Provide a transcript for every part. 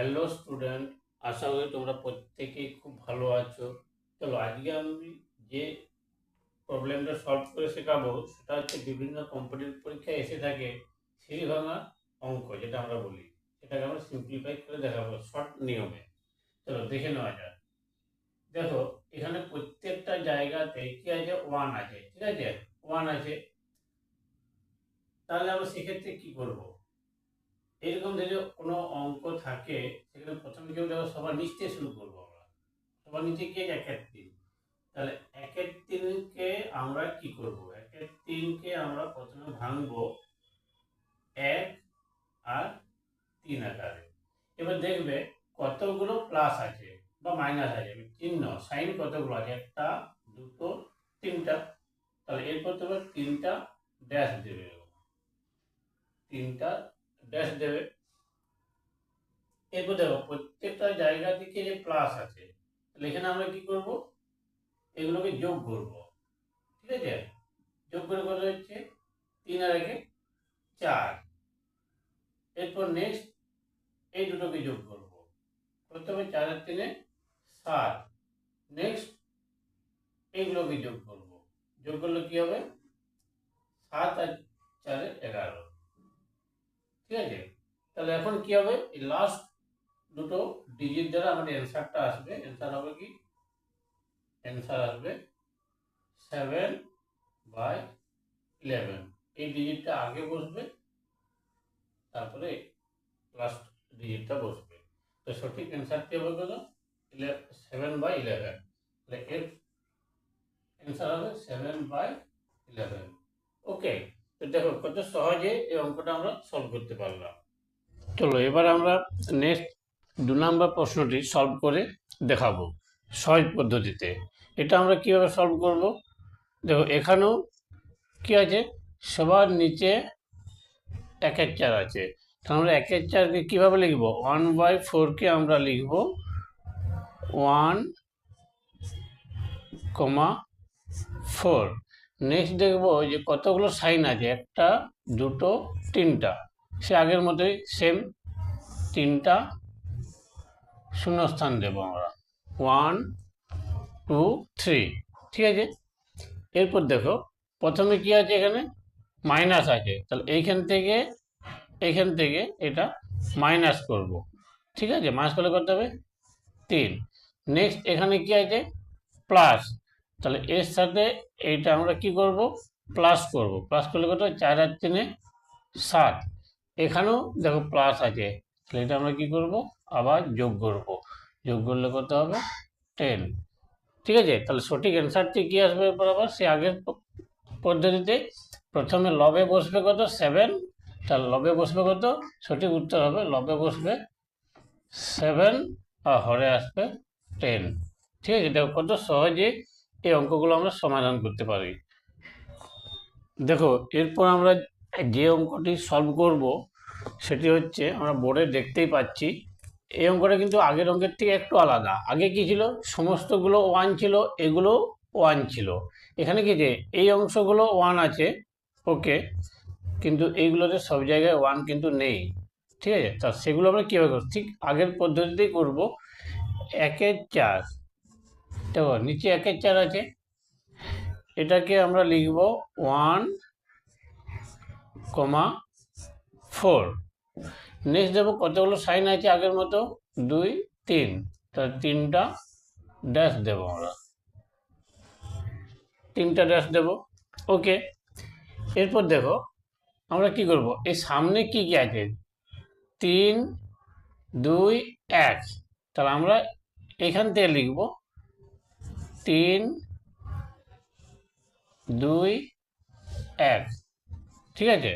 Hello student আশা করি তোমরা প্রত্যেকেই খুব ভালো আছো। চলো, আজকে আমি যে প্রবলেমটা সলভ করে শেখাবো, সেটা হচ্ছে বিভিন্ন কম্পিটিটিভ পরীক্ষায় এসে থাকে সেই ভাঙা অঙ্ক, যেটা আমরা বলি। সেটাকে আমরা সিম্পলিফাই করে দেখাবো শর্ট নিয়মে। চলো, দেখে নেওয়া যাক। দেখো, এখানে প্রত্যেকটা জায়গাতে কি আছে? ওয়ান আছে, ঠিক আছে? ওয়ান আছে। তাহলে আমরা সেক্ষেত্রে কি করব? এরকম যদি কোনো অঙ্ক থাকে, সেখানে প্রথমে কেউ দেখো, সবার নিচ থেকে শুরু করব আমরা। সবার নিচে গিয়ে একের তিন? তাহলে একের তিনকে আমরা কি করব? একের তিনকে আমরা প্রথমে ভাঙবো এক আর তিন আকারে। এবার দেখবে কতগুলো প্লাস আছে বা মাইনাস আছে চিহ্ন সাইন কতগুলো আছে? একটা, দুটো, তিনটা। তাহলে এরপর তোমার তিনটা ড্যাশ দেবে। তিনটা ড্যাশ দেবে। এরপর দেখো, প্রত্যেকটা জায়গা থেকে যে প্লাস আছে, তাহলে এখানে আমরা কি করব? এগুলোকে যোগ করব। ঠিক আছে? যোগ করে কত হচ্ছে? তিন আর একে চার। এরপর নেক্সট এই দুটোকে যোগ করব। প্রথমে চার আর তিনে সাত। নেক্সট এইগুলোকে যোগ করব। যোগ করলে কি হবে? সাত আর চারে এগারো। ঠিক আছে? তাহলে এখন কি হবে? এই লাস্ট দুটো ডিজিট দ্বারা আমাদের অ্যান্সারটা আসবে। অ্যান্সার হবে কি? অ্যান্সার আসবে সেভেন বাই ইলেভেন এই ডিজিটটা আগে বসবে, তারপরে লাস্ট ডিজিটটা বসবে। তো সঠিক অ্যান্সারটি হবে কত? সেভেন বাই ইলেভেন তাহলে এর অ্যান্সার হবে সেভেন বাই ইলেভেন ওকে তো দেখো, কত সহজে এই অঙ্কটা আমরা সলভ করতে পারলাম। চলো, এবার আমরা নেক্সট দু নম্বর প্রশ্নটি সলভ করে দেখাবো সহজ পদ্ধতিতে। এটা আমরা কীভাবে সলভ করব? দেখো, এখানেও কি আছে? সবার নিচে একের চার আছে। তাহলে আমরা একের চারকে কীভাবে লিখব? ওয়ান বাই ফোরকে আমরা লিখব ওয়ান কমা ফোর নেক্সট দেখব যে কতগুলো সাইন আছে, একটা, দুটো, তিনটা। সে আগের মতোই সেম তিনটা শূন্যস্থান দেব আমরা। ওয়ান টু থ্রি ঠিক আছে? এরপর দেখো, প্রথমে কি আছে এখানে? মাইনাস আছে। তাহলে এইখান থেকে এইখান থেকে এটা মাইনাস করব। ঠিক আছে? মাইনাস করলে করতে হবে? তিন। নেক্সট এখানে কি আছে? প্লাস তাহলে এর সাথে এইটা আমরা কি করব? প্লাস করব। প্লাস করলে কত চার আর তিনে সাত। এখানেও দেখো প্লাস আছে। তাহলে এটা আমরা কি করব? আবার যোগ করব। যোগ করলে কত হবে? টেন ঠিক আছে? তাহলে সঠিক অ্যান্সারটি কী আসবে এরপর আবার সে আগের পদ্ধতিতে প্রথমে লবে বসবে কত? সেভেন তাহলে লবে বসবে কত? সঠিক উত্তর হবে লবে বসবে সেভেন আর হরে আসবে টেন ঠিক আছে? দেখো কত সহজে এই অঙ্কগুলো আমরা সমাধান করতে পারি। দেখো, এরপর আমরা যে অঙ্কটি সলভ করব, সেটি হচ্ছে আমরা বোর্ডে দেখতেই পাচ্ছি, এই অঙ্কটা কিন্তু আগের অঙ্কের থেকে একটু আলাদা। আগে কি ছিল? সমস্তগুলো ওয়ান ছিল, এগুলো ওয়ান ছিল। এখানে কি যে, এই অংশগুলো ওয়ান আছে ওকে কিন্তু এইগুলোতে সব জায়গায় ওয়ান কিন্তু নেই। ঠিক আছে? তা সেগুলো আমরা কীভাবে করব? ঠিক আগের পদ্ধতিতেই করব। একের চার দেখো, নিচে একের চার আছে। এটাকে আমরা লিখব ওয়ান কমা ফোর। নেক্সট দেবো কতগুলো সাইন আছে আগের মতো? দুই, তিন। তাহলে তিনটা ড্যাশ দেবো আমরা। তিনটা ড্যাশ দেব। ওকে এরপর দেখো, আমরা কি করব? এই সামনে কি কি আছে? তিন, দুই, এক। তাহলে আমরা এখান থেকে লিখব তিন, দুই, এক। ঠিক আছে?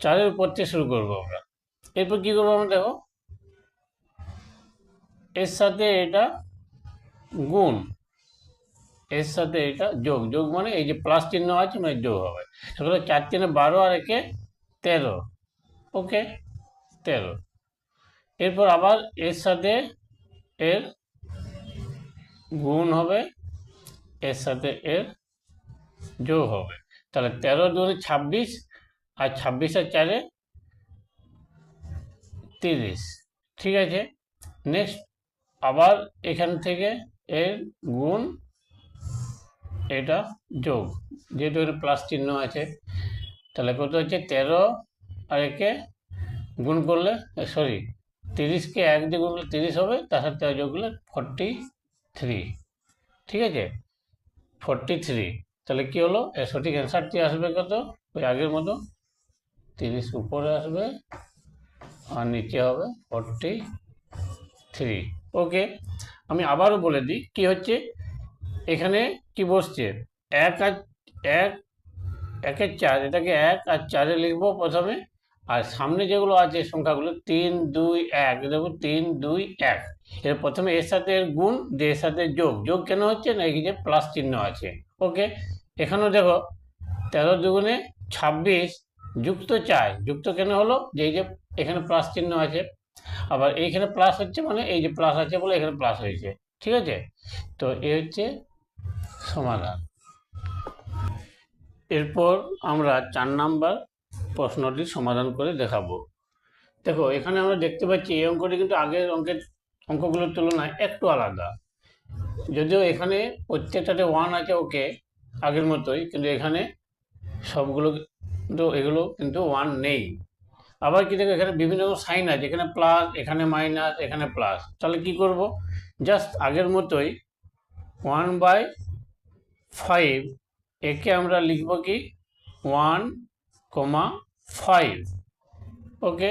চারের উপর থেকে শুরু করব আমরা। এরপর কী করব আমরা দেখো? এর সাথে এটা গুণ। এর সাথে এটা যোগ। যোগ মানে এই যে প্লাস চিহ্ন আছে মানে যোগ হবে। সেগুলো চার চিহ্নে বারো আর একে তেরো। ওকে তেরো। এরপর আবার এর সাথে এর গুণ হবে, এর সাথে এর যোগ হবে। তাহলে তেরো দুই ছাব্বিশ আর ছাব্বিশ চারে তিরিশ। ঠিক আছে? নেক্সট আবার এখান থেকে এর গুণ, এটা যোগ। যেহেতু প্লাস চিহ্ন আছে, তাহলে কত হচ্ছে? তেরো আর একে গুণ করলে সরি তিরিশকে এক দিয়ে গুণ করলে তিরিশ হবে, তার সাথে যোগ করলে ফর্টি থ্রি ঠিক আছে? ফর্টি থ্রি তাহলে কী হলো? এর সঠিক অ্যান্সারটি আসবে কত? ওই আগের মতো। তিরিশ উপরে আসবে আর নিচে হবে ফর্টি থ্রি ওকে, আমি আবারও বলে দিই, কি হচ্ছে? এখানে কি বসছে? এক আর, এক, একের চার, এটাকে এক আর চারে লিখব প্রথমে। আর সামনে যেগুলো আছে সংখ্যাগুলো তিন, দুই, এক। দেখো, তিন, দুই, এক। এর প্রথমে এর সাথে এর গুণ এর সাথে যোগ। যোগ কেন হচ্ছে না? এই যে প্লাস চিহ্ন আছে। ওকে এখানেও দেখো, তেরো দুগুণে ছাব্বিশ যুক্ত চার। যুক্ত কেন হলো? যে এই যে এখানে প্লাস চিহ্ন আছে। আবার এইখানে প্লাস হচ্ছে মানে এই যে প্লাস আছে বলে এখানে প্লাস হয়েছে। ঠিক আছে? তো এ হচ্ছে সমাধান। এরপর আমরা চার নাম্বার প্রশ্নটির সমাধান করে দেখাবো। দেখো, এখানে আমরা দেখতে পাচ্ছি এই অঙ্কটি কিন্তু আগের অঙ্কের অঙ্কগুলোর তুলনায় একটু আলাদা। যদিও এখানে প্রত্যেকটাতে ওয়ান আছে ওকে আগের মতোই, কিন্তু এখানে সবগুলো কিন্তু, এগুলো কিন্তু ওয়ান নেই। আবার কি দেখো, এখানে বিভিন্ন রকম সাইন আছে, এখানে প্লাস এখানে মাইনাস এখানে প্লাস তাহলে কি করব? জাস্ট আগের মতোই ওয়ান বাই ফাইভ একে আমরা লিখব কি? ওয়ান কমা ফাইভ ওকে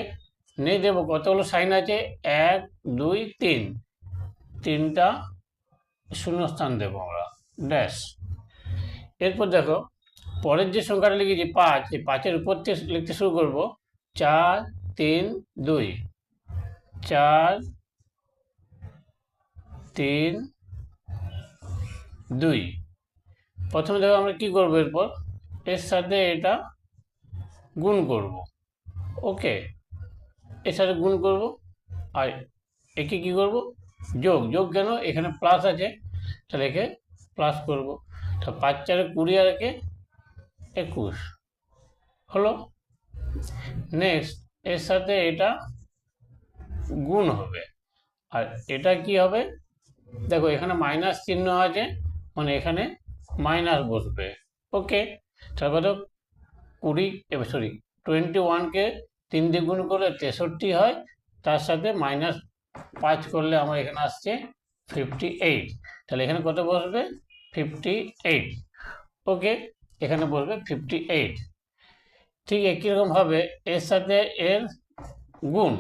নিয়ে দেবো কতগুলো সাইন আছে এক, দুই, তিন। তিনটা শূন্যস্থান দেবো আমরা। ড্যাশ এরপর দেখো, পরের যে সংখ্যাটা লিখেছি, পাঁচ, এই পাঁচের উপর থেকে লিখতে শুরু করব। চার, তিন, দুই। চার, তিন, দুই। প্রথমে দেখো আমরা কি করব এরপর? এর সাথে এটা গুণ করব। ওকে এর সাথে গুণ করব। আর একে কি করব? যোগ। যোগ কেন? এখানে প্লাস আছে। তাহলে একে প্লাস করব। তা পাঁচ চারে কুড়ি আর একে একুশ। হলো? নেক্সট এর সাথে এটা গুণ হবে। আর এটা কি হবে? দেখো, এখানে মাইনাস চিহ্ন আছে। মানে এখানে মাইনাস বসবে। ওকে, তারপর কুড়ি সরি টোয়েন্টি ওয়ানকে তিন দিয়ে গুণ করলে তেষট্টি হয়, তার সাথে মাইনাস পাঁচ করলে আমার এখানে আসছে ফিফটি এইট তাহলে এখানে কত বসবে? ফিফটি এইট ওকে এখানে বসবে ফিফটি এইট ঠিক একই রকমভাবে এর সাথে এর গুণ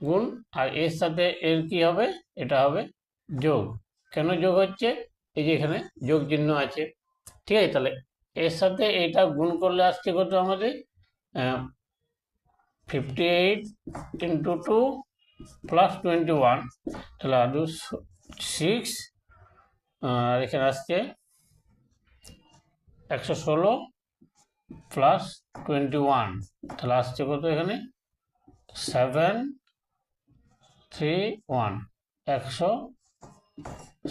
গুণ, আর এর সাথে এর কি হবে? এটা হবে যোগ। কেন যোগ হচ্ছে? এই যে এখানে যোগ চিহ্ন আছে। ঠিক আছে, তাহলে এর সাথে এটা গুণ করলে আসছে কত আমাদের? Fifty eight into two plus twenty one তাহলে আরও সিক্স আর এখানে আসছে একশো ষোলো প্লাস টোয়েন্টি ওয়ান তাহলে আসছে কত এখানে? সেভেন থ্রি ওয়ান একশো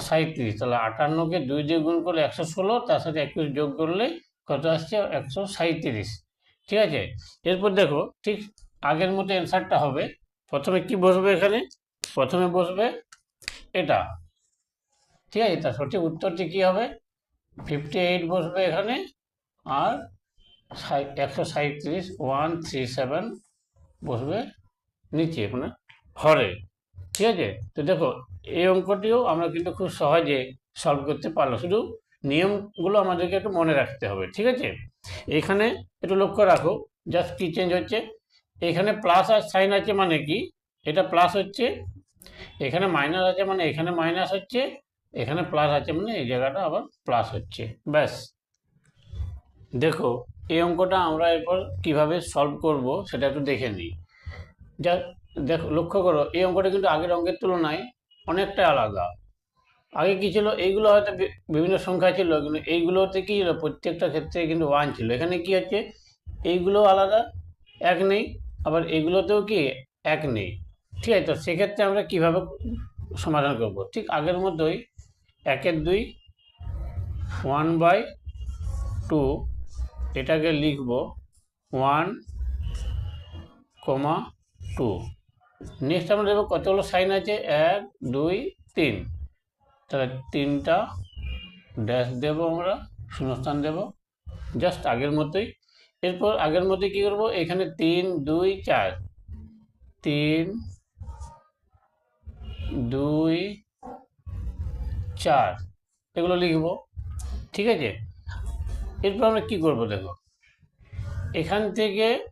সাঁত্রিশ তাহলে আটান্নকে দুই দিয়ে গুণ করলে একশো ষোলো, তার সাথে একুশ যোগ করলে কত আসছে? একশো সাঁত্রিশ ঠিক আছে? এরপর দেখো, ঠিক আগের মতো অ্যান্সারটা হবে। প্রথমে কি বসবে এখানে? প্রথমে বসবে এটা। ঠিক আছে? তার সঠিক উত্তরটি কী হবে? ফিফটি এইট বসবে এখানে আর একশো সাঁত্রিশ ওয়ান থ্রি সেভেন বসবে নিচে মানে হরে। ঠিক আছে? তো দেখো এই অঙ্কটিও আমরা কিন্তু খুব সহজে সলভ করতে পারল শুধু নিয়মগুলো আমাদেরকে একটু মনে রাখতে হবে, ঠিক আছে? এখানে একটু লক্ষ্য রাখো জাস্ট কী চেঞ্জ হচ্ছে। এখানে প্লাস আর সাইন আছে মানে কি? এটা প্লাস হচ্ছে, এখানে মাইনাস আছে মানে এখানে মাইনাস হচ্ছে, এখানে প্লাস আছে মানে এই জায়গাটা আবার প্লাস হচ্ছে। ব্যাস। দেখো, এই অঙ্কটা আমরা এরপর কীভাবে সলভ করব সেটা একটু দেখে নিই। যা, দেখো, লক্ষ্য করো, এই অঙ্কটা কিন্তু আগের অঙ্কের তুলনায় অনেকটা আলাদা। আগে কী ছিল, এইগুলো হয়তো বিভিন্ন সংখ্যা ছিল, কিন্তু এইগুলোতে কী ছিল, প্রত্যেকটা ক্ষেত্রে কিন্তু ওয়ান ছিল। এখানে কি হচ্ছে এইগুলো আলাদা, এক নেই, আবার এগুলোতেও কি, এক নেই। ঠিক আছে, তো সেক্ষেত্রে আমরা কীভাবে সমাধান করব? ঠিক আগের মতোই একের দুই ওয়ান বাই টু এটাকে লিখব ওয়ান কমা টু নেক্সট আমরা দেবো কতগুলো সাইন আছে? এক, দুই, তিন। তাহলে তিনটা ড্যাশ দেবো আমরা, শূন্যস্থান দেব। জাস্ট আগের মতোই। এরপর আগের মতোই কী করব? এখানে তিন, দুই, চার। তিন, দুই, চার। এগুলো লিখব। ঠিক আছে? এরপর আমরা কী করব দেখো? এখান থেকে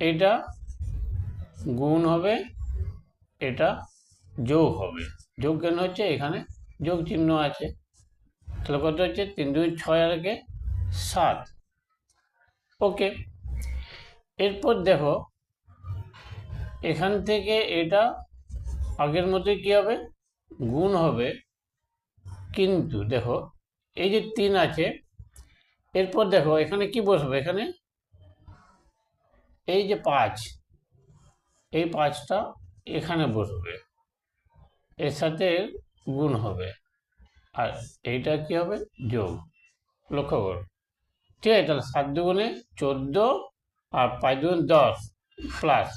এটা গুণ হবে, এটা যোগ হবে। যোগ কেন হচ্ছে? এখানে যোগ চিহ্ন আছে। তাহলে কত হচ্ছে? তিন দুই ছয় আর একে সাত। ওকে। এরপর দেখো, এখান থেকে এটা আগের মতোই কী হবে? গুণ হবে। কিন্তু দেখো, এই যে তিন আছে, এরপর দেখো, এখানে কি বসবে? এখানে এই যে পাঁচ। এই পাঁচটা এখানে বসবে। এর সাথে গুণ হবে। আর এইটা কি হবে? যোগ। লক্ষ্য করো। ঠিক আছে, তাহলে সাত দুগুণে চোদ্দ আর পাঁচ দুগুণ দশ প্লাস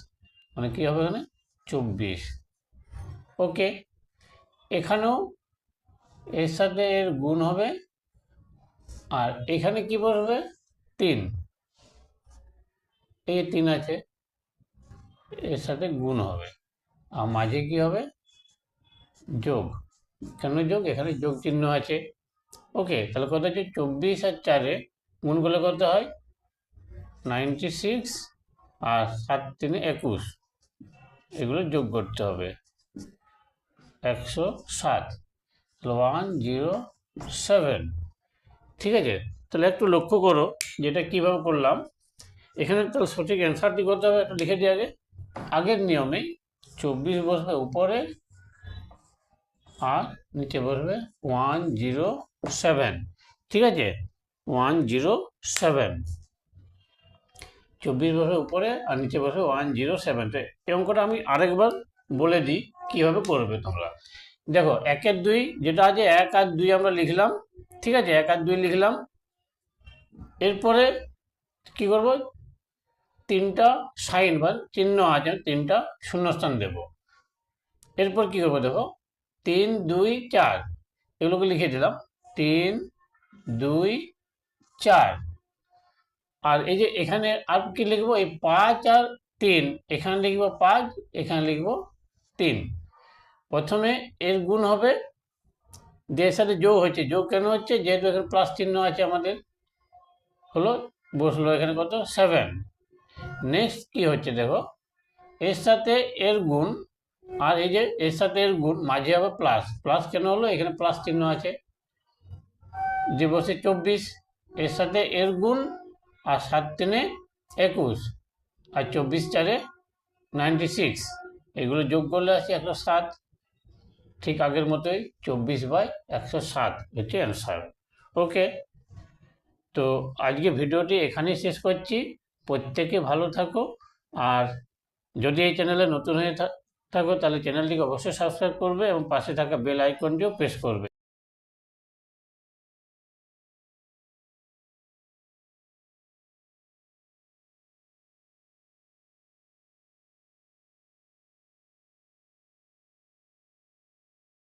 মানে কী হবে এখানে? চব্বিশ। ওকে। এখানেও এর সাথে এর গুণ হবে। আর এখানে কি বসবে? তিন। এই তিন আছে। এর সাথে গুণ হবে। আর মাঝে কি হবে? যোগ। কেন যোগ? এখানে যোগ চিহ্ন আছে। ওকে, তাহলে কত হচ্ছে চব্বিশ আর চারে গুণ করলে কত হয়? নাইনটি সিক্স আর সাত তিনে একুশ। এগুলো যোগ করতে হবে। একশো সাত। One zero seven. ঠিক আছে? তাহলে একটু লক্ষ্য করো, যেটা কীভাবে করলাম। এখানে তাহলে সঠিক অ্যান্সারটি করতে হবে, একটু লিখে দিই আগে। আগের নিয়মেই চব্বিশ বসবে উপরে আর নিচে বসবে ওয়ান জিরো সেভেন। ঠিক আছে? One zero seven. চব্বিশ বছর উপরে আর নিচে বসবে ওয়ান জিরো সেভেন। এই অঙ্কটা আমি আরেকবার বলে দিই, কীভাবে করবে তোমরা। দেখো একের দুই যেটা আছে, এক আর দুই আমরা লিখলাম, ঠিক আছে? এক আর দুই লিখলাম। এরপরে কি করব? তিনটা সাইন বা চিহ্ন আছে, তিনটা শূন্যস্থান দেব। এরপর কি করব দেখো? তিন, দুই, চার। এগুলোকে লিখে দিলাম। তিন, দুই, চার। আর এই যে এখানে আর কি লিখব? এই পাঁচ আর তিন, এখানে লিখব পাঁচ, এখানে লিখব তিন। প্রথমে এর গুণ হবে, যে সাথে যোগ হচ্ছে যোগ কেন হচ্ছে? যেহেতু এখানে প্লাস চিহ্ন আছে আমাদের, হলো বসল এখানে কত? সেভেন নেক্সট কি হচ্ছে দেখো? এর সাথে এর গুণ আর এই যে এর সাথে এর গুণ মাঝে হবে প্লাস প্লাস কেন হলো? এখানে প্লাস চিহ্ন আছে। যে বসে চব্বিশ, এর সাথে এর গুণ আর সাত তিনে একুশ। আর চব্বিশ চারে নাইনটি সিক্স এগুলো যোগ করলে আছে একশো সাত। ঠিক আগের মতোই চব্বিশ বাই একশো সাত। হচ্ছে অ্যান্সার ওকে তো আজকে ভিডিওটি এখানেই শেষ করছি। প্রত্যেকে ভালো থাকো। আর যদি এই চ্যানেলে নতুন হয়ে থাকো, তাহলে চ্যানেলটিকে অবশ্যই সাবস্ক্রাইব করবে এবং পাশে থাকা বেল আইকনটিও প্রেস করবে।